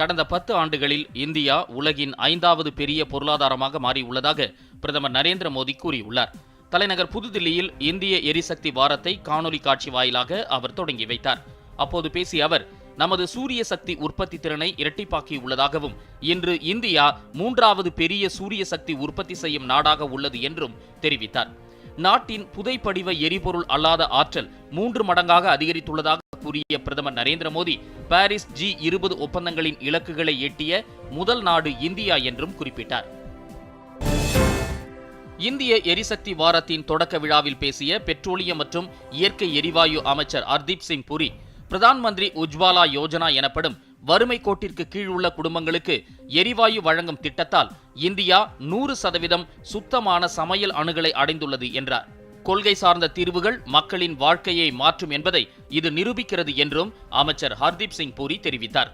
கடந்த பத்து ஆண்டுகளில் இந்தியா உலகின் ஐந்தாவது பெரிய பொருளாதாரமாக மாறியுள்ளதாக பிரதமர் நரேந்திர மோடி கூறியுள்ளார். தலைநகர் புதுதில்லியில் இந்திய எரிசக்தி வாரத்தை காணொலி காட்சி வாயிலாக அவர் தொடங்கி வைத்தார். அப்போது பேசிய அவர் நமது சூரிய சக்தி உற்பத்தி திறனை இரட்டிப்பாக்கியுள்ளதாகவும் இன்று இந்தியா மூன்றாவது பெரிய சூரிய சக்தி உற்பத்தி செய்யும் நாடாக உள்ளது என்றும் தெரிவித்தார். நாட்டின் புதைப்படிவ எரிபொருள் அல்லாத ஆற்றல் மூன்று மடங்காக அதிகரித்துள்ளதாக கூறிய பிரதமர் நரேந்திர மோடி பாரிஸ் ஜி இருபது ஒப்பந்தங்களின் இலக்குகளை எட்டிய முதல் நாடு இந்தியா என்றும் குறிப்பிட்டார். இந்திய எரிசக்தி வாரத்தின் தொடக்க விழாவில் பேசிய பெட்ரோலியம் மற்றும் இயற்கை எரிவாயு அமைச்சர் ஹர்தீப் சிங் புரி பிரதான் மந்திரி உஜ்வாலா யோஜனா எனப்படும் வறுமை கோட்டிற்கு கீழ் உள்ள குடும்பங்களுக்கு எரிவாயு வழங்கும் திட்டத்தால் இந்தியா நூறு சதவீதம் சுத்தமான சமையல் அணுகளை அடைந்துள்ளது என்றார். கொள்கை சார்ந்த தீர்வுகள் மக்களின் வாழ்க்கையை மாற்றும் என்பதை இது நிரூபிக்கிறது என்றும் அமைச்சர் ஹர்தீப் சிங் பூரி தெரிவித்தார்.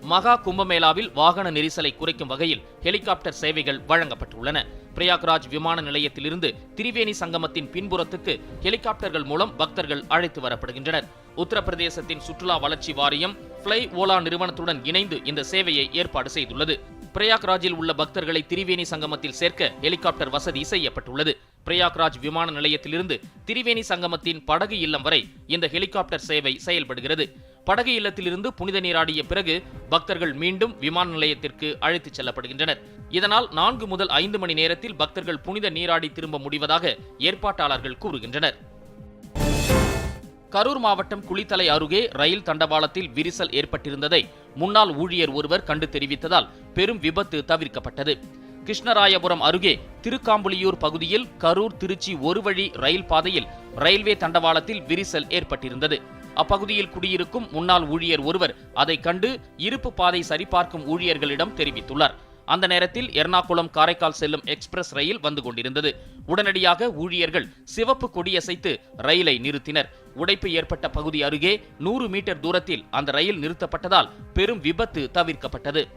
மகா கும்பமேளாவில் வாகன நெரிசலை குறைக்கும் வகையில் ஹெலிகாப்டர் சேவைகள் வழங்கப்பட்டுள்ளன. பிரயாக்ராஜ் விமான நிலையத்திலிருந்து திரிவேணி சங்கமத்தின் பின்புறத்துக்கு ஹெலிகாப்டர்கள் மூலம் பக்தர்கள் அழைத்து வரப்படுகின்றனர். உத்தரப்பிரதேசத்தின் சுற்றுலா வளர்ச்சி வாரியம் ஃப்ளை ஓலா நிறுவனத்துடன் இணைந்து இந்த சேவையை ஏற்பாடு செய்துள்ளது. பிரயாக்ராஜில் உள்ள பக்தர்களை திரிவேணி சங்கமத்தில் சேர்க்க ஹெலிகாப்டர் வசதி செய்யப்பட்டுள்ளது. பிரயாக்ராஜ் விமான நிலையத்திலிருந்து திரிவேணி சங்கமத்தின் படகு இல்லம் வரை இந்த ஹெலிகாப்டர் சேவை செயல்படுகிறது. படகு இல்லத்திலிருந்து புனித நீராடிய பிறகு பக்தர்கள் மீண்டும் விமான நிலையத்திற்கு அழைத்துச் செல்லப்படுகின்றனர். இதனால் நான்கு முதல் ஐந்து மணி நேரத்தில் பக்தர்கள் புனித நீராடி திரும்ப முடிவதாக ஏற்பாட்டாளர்கள் கூறுகின்றனர். கரூர் மாவட்டம் குளித்தலை அருகே ரயில் தண்டவாளத்தில் விரிசல் ஏற்பட்டிருந்ததை முன்னாள் ஊழியர் ஒருவர் கண்டு தெரிவித்ததால் பெரும் விபத்து தவிர்க்கப்பட்டது. கிருஷ்ணராயபுரம் அருகே திருக்காம்புலியூர் பகுதியில் கரூர் திருச்சி ஒரு வழி ரயில் பாதையில் ரயில்வே தண்டவாளத்தில் விரிசல் ஏற்பட்டிருந்தது. அப்பகுதியில் குடியிருக்கும் முன்னாள் ஊழியர் ஒருவர் அதை கண்டு இருப்பு பாதை சரிபார்க்கும் ஊழியர்களிடம் தெரிவித்துள்ளார். அந்த நேரத்தில் எர்ணாகுளம் காரைக்கால் செல்லும் எக்ஸ்பிரஸ் ரயில் வந்து கொண்டிருந்தது. உடனடியாக ஊழியர்கள் சிவப்பு கொடியசைத்து ரயிலை நிறுத்தினர். உடைப்பு ஏற்பட்ட பகுதி அருகே நூறு மீட்டர் தூரத்தில் அந்த ரயில் நிறுத்தப்பட்டதால் பெரும் விபத்து தவிர்க்கப்பட்டது.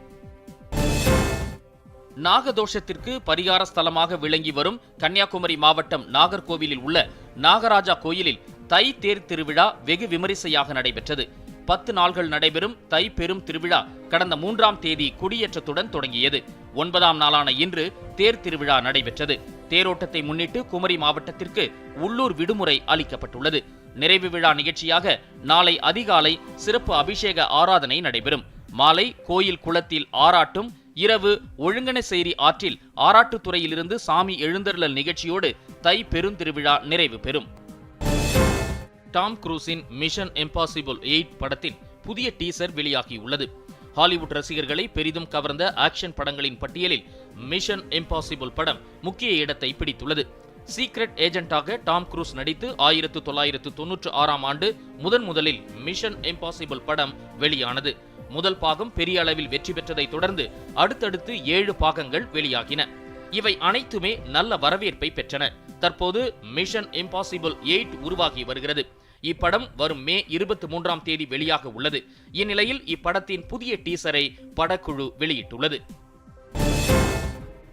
நாகதோஷத்திற்கு பரிகார ஸ்தலமாக விளங்கி வரும் கன்னியாகுமரி மாவட்டம் நாகர்கோவிலில் உள்ள நாகராஜா கோயிலில் தை தேர் திருவிழா வெகு விமரிசையாக நடைபெற்றது. பத்து நாள்கள் நடைபெறும் தை பெரும் திருவிழா கடந்த மூன்றாம் தேதி கொடியேற்றத்துடன் தொடங்கியது. ஒன்பதாம் நாளான இன்று தேர் திருவிழா நடைபெற்றது. தேரோட்டத்தை முன்னிட்டு குமரி மாவட்டத்திற்கு உள்ளூர் விடுமுறை அளிக்கப்பட்டுள்ளது. நிறைவு விழா நிகழ்ச்சியாக நாளை அதிகாலை சிறப்பு அபிஷேக ஆராதனை நடைபெறும். மாலை கோயில் குளத்தில் ஆராட்டும் இரவு ஒழுங்கனசேரி ஆற்றில் ஆராட்டுத்துறையிலிருந்து சாமி எழுந்தருளல் நிகழ்ச்சியோடு தை பெருந்திருவிழா நிறைவு பெறும். டாம் குரூஸின் மிஷன் இம்பாசிபிள் எயிட் படத்தின் புதிய டீசர் வெளியாகியுள்ளது. ஹாலிவுட் ரசிகர்களை பெரிதும் கவர்ந்த ஆக்ஷன் படங்களின் பட்டியலில் மிஷன் இம்பாசிபிள் படம் முக்கிய இடத்தை பிடித்துள்ளது. சீக்ரெட் ஏஜென்ட்டாக டாம் குரூஸ் நடித்து ஆயிரத்து தொள்ளாயிரத்து தொன்னூற்று ஆறாம் ஆண்டு முதன் முதலில் மிஷன் இம்பாசிபிள் படம் வெளியானது. முதல் பாகம் பெரிய அளவில் வெற்றி பெற்றதை தொடர்ந்து அடுத்தடுத்து ஏழு பாகங்கள் வெளியாகின. இவை அனைத்துமே நல்ல வரவேற்பை பெற்றன. தற்போது மிஷன் இம்பாசிபிள் எயிட் உருவாகி வருகிறது. இப்படம் வரும் மே இருபத்தி மூன்றாம் தேதி வெளியாக உள்ளது. இந்நிலையில் இப்படத்தின் புதிய டீசரை படக்குழு வெளியிட்டுள்ளது.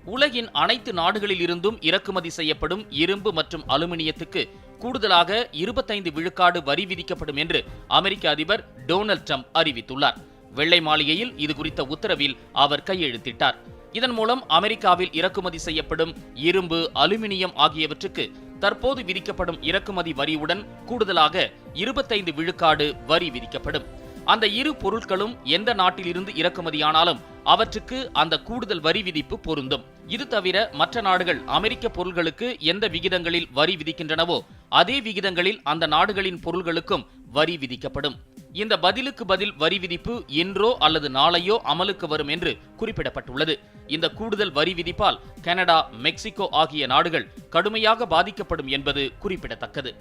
உலகின் அனைத்து நாடுகளில் இருந்தும் இறக்குமதி செய்யப்படும் இரும்பு மற்றும் அலுமினியத்துக்கு கூடுதலாக இருபத்தைந்து விழுக்காடு வரி விதிக்கப்படும் என்று அமெரிக்க அதிபர் டொனால்ட் ட்ரம்ப் அறிவித்துள்ளார். வெள்ளை மாளிகையில் இது குறித்த உத்தரவில் அவர் கையெழுத்திட்டார். இதன் மூலம் அமெரிக்காவில் இறக்குமதி செய்யப்படும் இரும்பு அலுமினியம் ஆகியவற்றுக்கு தற்போது விதிக்கப்படும் இறக்குமதி வரியுடன் கூடுதலாக இருபத்தைந்து விழுக்காடு வரி விதிக்கப்படும். அந்த இரு பொருட்களும் எந்த நாட்டிலிருந்து இறக்குமதியானாலும் அவற்றுக்கு அந்த கூடுதல் வரி விதிப்பு பொருந்தும். இது தவிர மற்ற நாடுகள் அமெரிக்க பொருள்களுக்கு எந்த விகிதங்களில் வரி விதிக்கின்றனவோ அதே விகிதங்களில் அந்த நாடுகளின் பொருள்களுக்கும் வரி விதிக்கப்படும். இந்த பதிலுக்கு பதில் வரி விதிப்பு இன்றோ அல்லது நாளையோ அமலுக்கு வரும் என்று குறிப்பிடப்பட்டுள்ளது. இந்த கூடுதல் வரி விதிப்பால் கனடா மெக்சிகோ ஆகிய நாடுகள் கடுமையாக பாதிக்கப்படும் என்பது குறிப்பிடத்தக்கது.